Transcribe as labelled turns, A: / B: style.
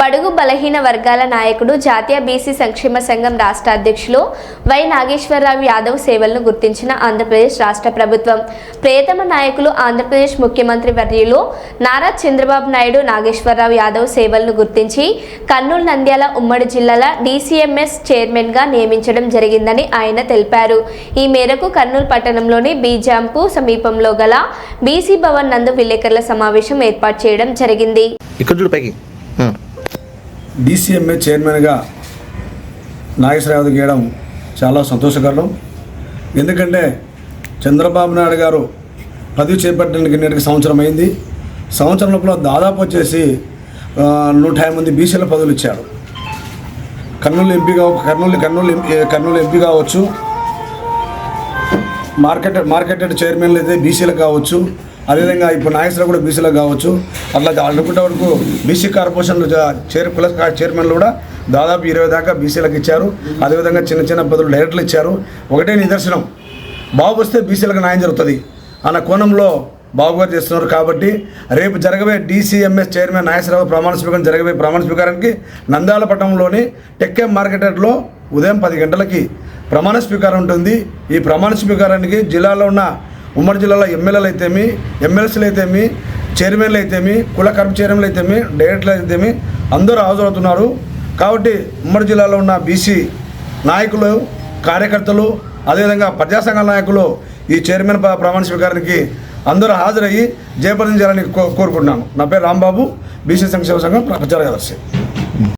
A: బడుగు బలహీన వర్గాల నాయకుడు జాతీయ బీసీ సంక్షేమ సంఘం రాష్ట్ర అధ్యక్షులు వై నాగేశ్వరరావు యాదవ్ సేవలను గుర్తించిన ఆంధ్రప్రదేశ్ రాష్ట్ర ప్రభుత్వం. ప్రియతమ నాయకులు ఆంధ్రప్రదేశ్ ముఖ్యమంత్రి వర్యులు నారా చంద్రబాబు నాయుడు నాగేశ్వరరావు యాదవ్ సేవలను గుర్తించి కర్నూలు నంద్యాల ఉమ్మడి జిల్లాల డీసీఎంఎస్ చైర్మన్గా నియమించడం జరిగిందని ఆయన తెలిపారు. ఈ మేరకు కర్నూలు పట్టణంలోని బీజాంపు సమీపంలో గల బీసీ భవన్ నందు విలేకరుల సమావేశం ఏర్పాటు చేయడం జరిగింది.
B: ఇక్కడ చూడు పైకి. ఆ.
C: డీసీఎంఏ చైర్మన్గా నాగేశ్వరరావు గీయడం చాలా సంతోషకరం. ఎందుకంటే చంద్రబాబు నాయుడు గారు పదవి చేపట్టడానికి నేటికి సంవత్సరం అయింది. సంవత్సరం లోపల దాదాపు వచ్చేసి నూట యాభై మంది బీసీల పదవులు ఇచ్చాడు Kurnool MP Kurnool Kurnool MP Kurnool MP కావచ్చు మార్కెట్ మార్కెటెడ్ చైర్మన్లు అయితే బీసీలకు కావచ్చు అదేవిధంగా ఇప్పుడు నాగేశ్వరరావు కూడా బీసీలో కావచ్చు అట్లా అనుకుంటే వరకు బీసీ కార్పొరేషన్లు చైర్ ప్లస్ చైర్మన్లు కూడా దాదాపు ఇరవై దాకా బీసీలకు ఇచ్చారు. అదేవిధంగా చిన్న చిన్న పదవులు డైరెక్ట్లు ఇచ్చారు. ఒకటే నిదర్శనం బాబు వస్తే బీసీలకు న్యాయం జరుగుతుంది అన్న కోణంలో బాబు గారు చేస్తున్నారు కాబట్టి రేపు జరగబోయే డీసీఎంఎస్ చైర్మన్ నాగేశ్వరరావు ప్రమాణ స్వీకారం జరగబోయే ప్రమాణ స్వీకారానికి నందాలపట్నంలోని పట్టణంలోని టెక్కే మార్కెట్లో ఉదయం పది గంటలకి ప్రమాణ స్వీకారం ఉంటుంది. ఈ ప్రమాణ స్వీకారానికి జిల్లాలో ఉన్న ఉమ్మడి జిల్లాలో ఎమ్మెల్యేలు అయితేమి ఎమ్మెల్సీలు అయితేమి చైర్మన్లు అయితేమి కుల కర్మచైర్మన్లు అయితేమి డైరెక్టర్లు అయితేమి అందరూ హాజరవుతున్నారు. కాబట్టి ఉమ్మడి జిల్లాలో ఉన్న బీసీ నాయకులు కార్యకర్తలు అదేవిధంగా ప్రజాసంఘ నాయకులు ఈ చైర్మన్ ప్రమాణ స్వీకారానికి అందరూ హాజరయ్యి జయప్రదం చేయాలని కో కోరుకుంటున్నాను. నా పేరు రాంబాబు. బీసీ సంక్షేమ సంఘం ప్రచార కార్యదర్శి.